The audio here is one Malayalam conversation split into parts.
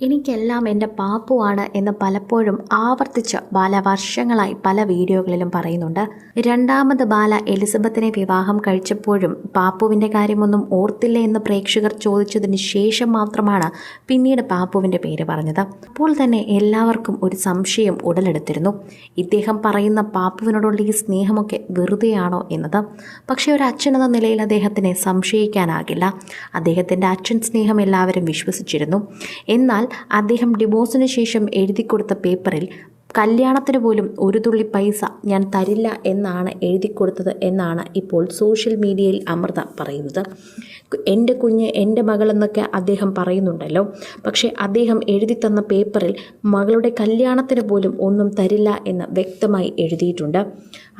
എനിക്കെല്ലാം എന്റെ പാപ്പുവാണ് എന്ന് പലപ്പോഴും ആവർത്തിച്ച് ബാല വർഷങ്ങളായി പല വീഡിയോകളിലും പറയുന്നുണ്ട്. രണ്ടാമത് ബാല എലിസബത്തിനെ വിവാഹം കഴിച്ചപ്പോഴും പാപ്പുവിന്റെ കാര്യമൊന്നും ഓർത്തില്ല എന്ന് പ്രേക്ഷകർ ചോദിച്ചതിന് ശേഷം മാത്രമാണ് പിന്നീട് പാപ്പുവിന്റെ പേര് പറഞ്ഞത്. അപ്പോൾ തന്നെ എല്ലാവർക്കും ഒരു സംശയം ഉടലെടുത്തിരുന്നു. ഇദ്ദേഹം പറയുന്ന പാപ്പുവിനോടുള്ള ഈ സ്നേഹമൊക്കെ വെറുതെയാണോ എന്നത്? പക്ഷേ ഒരു അച്ഛൻ എന്ന നിലയിൽ അദ്ദേഹത്തിനെ സംശയിക്കാനാകില്ല. അദ്ദേഹത്തിന്റെ അച്ഛൻ സ്നേഹം എല്ലാവരും വിശ്വസിച്ചിരുന്നു. എന്നാൽ അദ്ദേഹം ഡിവോഴ്സിന് ശേഷം എഴുതി കൊടുത്ത പേപ്പറിൽ കല്യാണത്തിന് പോലും ഒരു തുള്ളി പൈസ ഞാൻ തരില്ല എന്നാണ് എഴുതി കൊടുത്തത് എന്നാണ് ഇപ്പോൾ സോഷ്യൽ മീഡിയയിൽ അമൃത പറയുന്നത്. എന്റെ കുഞ്ഞ് എന്റെ മകളെന്നൊക്കെ അദ്ദേഹം പറയുന്നുണ്ടല്ലോ. പക്ഷേ അദ്ദേഹം എഴുതി തന്ന പേപ്പറിൽ മകളുടെ കല്യാണത്തിന് പോലും ഒന്നും തരില്ല എന്ന് വ്യക്തമായി എഴുതിയിട്ടുണ്ട്.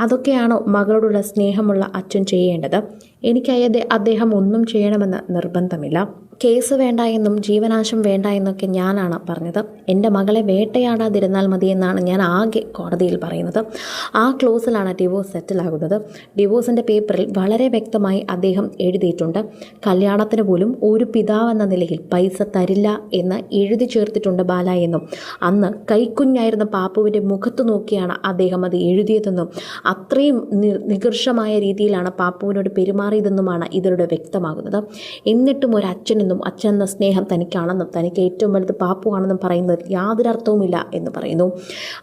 അതൊക്കെയാണോ മകളോടുള്ള സ്നേഹമുള്ള അച്ഛൻ ചെയ്യേണ്ടത്? എനിക്കയത് അദ്ദേഹം ഒന്നും ചെയ്യണമെന്ന് നിർബന്ധമില്ല. കേസ് വേണ്ട എന്നും ജീവനാശം വേണ്ട എന്നൊക്കെ ഞാനാണ് പറഞ്ഞത്. എന്റെ മകളെ വേട്ടയാടാതിരുന്നാൽ മതി എന്നാണ് ഞാൻ ആകെ കോടതിയിൽ പറയുന്നത്. ആ ക്ലോസിലാണ് ഡിവോഴ്സ് സെറ്റിലാകുന്നത്. ഡിവോഴ്സിന്റെ പേപ്പറിൽ വളരെ വ്യക്തമായി അദ്ദേഹം എഴുതിയിട്ടുണ്ട്. കല്യാണത്തിന് പോലും ഒരു പിതാവെന്ന നിലയിൽ പൈസ തരില്ല എന്ന് എഴുതി ചേർത്തിട്ടുണ്ട് ബാല എന്നും. അന്ന് കൈക്കുഞ്ഞായിരുന്ന പാപ്പുവിന്റെ മുഖത്ത് നോക്കിയാണ് അദ്ദേഹം അത് എഴുതിയതെന്നും. അത്രയും നികർഷമായ രീതിയിലാണ് പാപ്പുവിനോട് പെരുമാറിയതെന്നുമാണ് ഇതിലൂടെ വ്യക്തമാകുന്നത്. എന്നിട്ടും ഒരു അച്ഛനെന്നും അച്ഛൻ എന്ന സ്നേഹം തനിക്കാണെന്നും തനിക്ക് ഏറ്റവും വലുത് പാപ്പുവാണെന്നും യാതൊരു അർത്ഥവുമില്ല എന്ന് പറയുന്നു.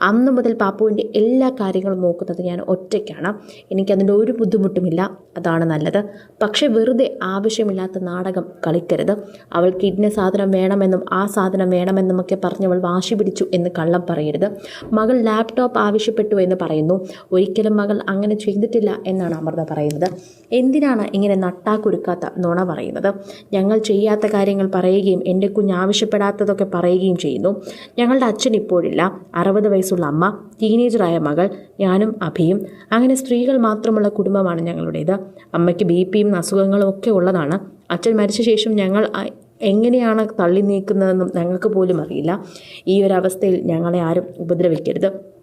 അന്ന് മുതൽ പാപ്പുവിന്റെ എല്ലാ കാര്യങ്ങളും നോക്കുന്നത് ഞാൻ ഒറ്റയ്ക്കാണ്. എനിക്കതിന്റെ ഒരു ബുദ്ധിമുട്ടുമില്ല. അതാണ് നല്ലത്. പക്ഷേ വെറുതെ ആവശ്യമില്ലാത്ത നാടകം കളിക്കരുത്. അവൾ ഇന്ന സാധനം വേണമെന്നും ആ സാധനം വേണമെന്നും വേണമെന്നുമൊക്കെ പറഞ്ഞവൾ വാശി പിടിച്ചു എന്ന് കള്ളം പറയരുത്. മകൾ ലാപ്ടോപ്പ് ആവശ്യപ്പെട്ടു എന്ന് പറയുന്നു. ഒരിക്കലും മകൾ അങ്ങനെ ചെയ്തിട്ടില്ല എന്നാണ് അമൃത പറയുന്നത്. എന്തിനാണ് ഇങ്ങനെ നട്ടാക്കുരുക്കാത്ത നുണ പറയുന്നത്? ഞങ്ങൾ ചെയ്യാത്ത കാര്യങ്ങൾ പറയുകയും എന്റെ കുഞ്ഞ് ആവശ്യപ്പെടാത്തതൊക്കെ പറയുകയും ചെയ്യുന്നു. ഞങ്ങളുടെ അച്ഛൻ ഇപ്പോഴില്ല. അറുപത് വയസ്സുള്ള അമ്മ ടീനേജറായ മകൾ ഞാനും അഭിയും. അങ്ങനെ സ്ത്രീകൾ മാത്രമുള്ള കുടുംബമാണ് ഞങ്ങളുടേത്. അമ്മയ്ക്ക് ബി പിയും അസുഖങ്ങളും ഒക്കെ ഉള്ളതാണ്. അച്ഛൻ മരിച്ച ശേഷം ഞങ്ങൾ എങ്ങനെയാണ് തള്ളി നീക്കുന്നതെന്നും ഞങ്ങൾക്ക് പോലും അറിയില്ല. ഈ ഒരു അവസ്ഥയിൽ ഞങ്ങളെ ആരും ഉപദ്രവിക്കരുത്.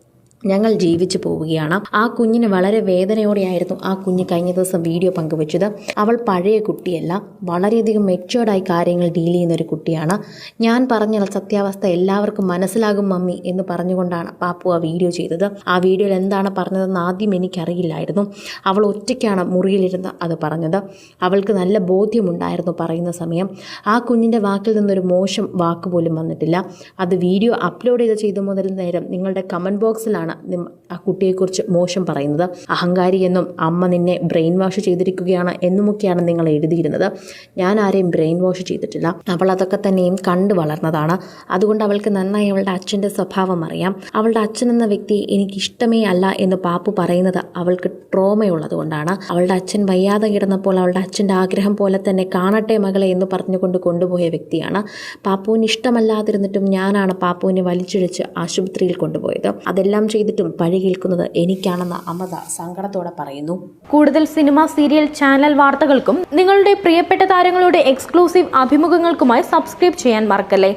ഞങ്ങൾ ജീവിച്ചു പോവുകയാണ്. ആ കുഞ്ഞിന് വളരെ വേദനയോടെയായിരുന്നു ആ കുഞ്ഞ് കഴിഞ്ഞ ദിവസം വീഡിയോ പങ്കുവച്ചത്. അവൾ പഴയ കുട്ടിയല്ല വളരെയധികം മെച്ചുവേർഡായി കാര്യങ്ങൾ ഡീൽ ചെയ്യുന്ന ഒരു കുട്ടിയാണ്. ഞാൻ പറഞ്ഞ സത്യാവസ്ഥ എല്ലാവർക്കും മനസ്സിലാകും മമ്മി എന്ന് പറഞ്ഞുകൊണ്ടാണ് പാപ്പു ആ വീഡിയോ ചെയ്തത്. ആ വീഡിയോയിൽ എന്താണ് പറഞ്ഞതെന്ന് ആദ്യം എനിക്കറിയില്ലായിരുന്നു. അവൾ ഒറ്റയ്ക്കാണ് മുറിയിലിരുന്ന് അത് പറഞ്ഞത്. അവൾക്ക് നല്ല ബോധ്യമുണ്ടായിരുന്നു പറയുന്ന സമയം. ആ കുഞ്ഞിന്റെ വാക്കിൽ നിന്നൊരു മോശം വാക്ക് പോലും വന്നിട്ടില്ല. അത് വീഡിയോ അപ്ലോഡ് ചെയ്ത് ചെയ്തു മുതൽ നേരം നിങ്ങളുടെ കമന്റ് ബോക്സിലാണ് നിം- ആ കുട്ടിയെക്കുറിച്ച് മോശം പറയുന്നത്. അഹങ്കാരി എന്നും അമ്മ നിന്നെ ബ്രെയിൻ വാഷ് ചെയ്തിരിക്കുകയാണ് എന്നുമൊക്കെയാണ് നിങ്ങൾ എഴുതിയിരുന്നത്. ഞാൻ ആരെയും ബ്രെയിൻ വാഷ് ചെയ്തിട്ടില്ല. അവൾ അതൊക്കെ തന്നെയും കണ്ടു വളർന്നതാണ്. അതുകൊണ്ട് അവൾക്ക് നന്നായി അവളുടെ അച്ഛന്റെ സ്വഭാവം അറിയാം. അവളുടെ അച്ഛൻ എന്ന വ്യക്തി എനിക്ക് ഇഷ്ടമേ അല്ല എന്ന് പാപ്പു പറയുന്നത് അവൾക്ക് ട്രോമയുള്ളത് കൊണ്ടാണ്. അവളുടെ അച്ഛൻ വയ്യാതെ കിടന്നപ്പോൾ അവളുടെ അച്ഛന്റെ ആഗ്രഹം പോലെ തന്നെ കാണട്ടെ മകളെ എന്ന് പറഞ്ഞുകൊണ്ട് കൊണ്ടുപോയ വ്യക്തിയാണ്. പാപ്പുവിന് ഇഷ്ടമല്ലാതിരുന്നിട്ടും ഞാനാണ് പാപ്പുവിനെ വലിച്ചിഴച്ച് ആശുപത്രിയിൽ കൊണ്ടുപോയത്. അതെല്ലാം ചെയ്തിട്ടും പഴി കേൾക്കുന്നത് എനിക്കാണെന്ന് അമൃത സങ്കടത്തോടെ പറയുന്നു. കൂടുതൽ സിനിമ സീരിയൽ ചാനൽ വാർത്തകൾക്കും നിങ്ങളുടെ പ്രിയപ്പെട്ട താരങ്ങളുടെ എക്സ്ക്ലൂസീവ് അഭിമുഖങ്ങൾക്കുമായി സബ്സ്ക്രൈബ് ചെയ്യാൻ മറക്കല്ലേ?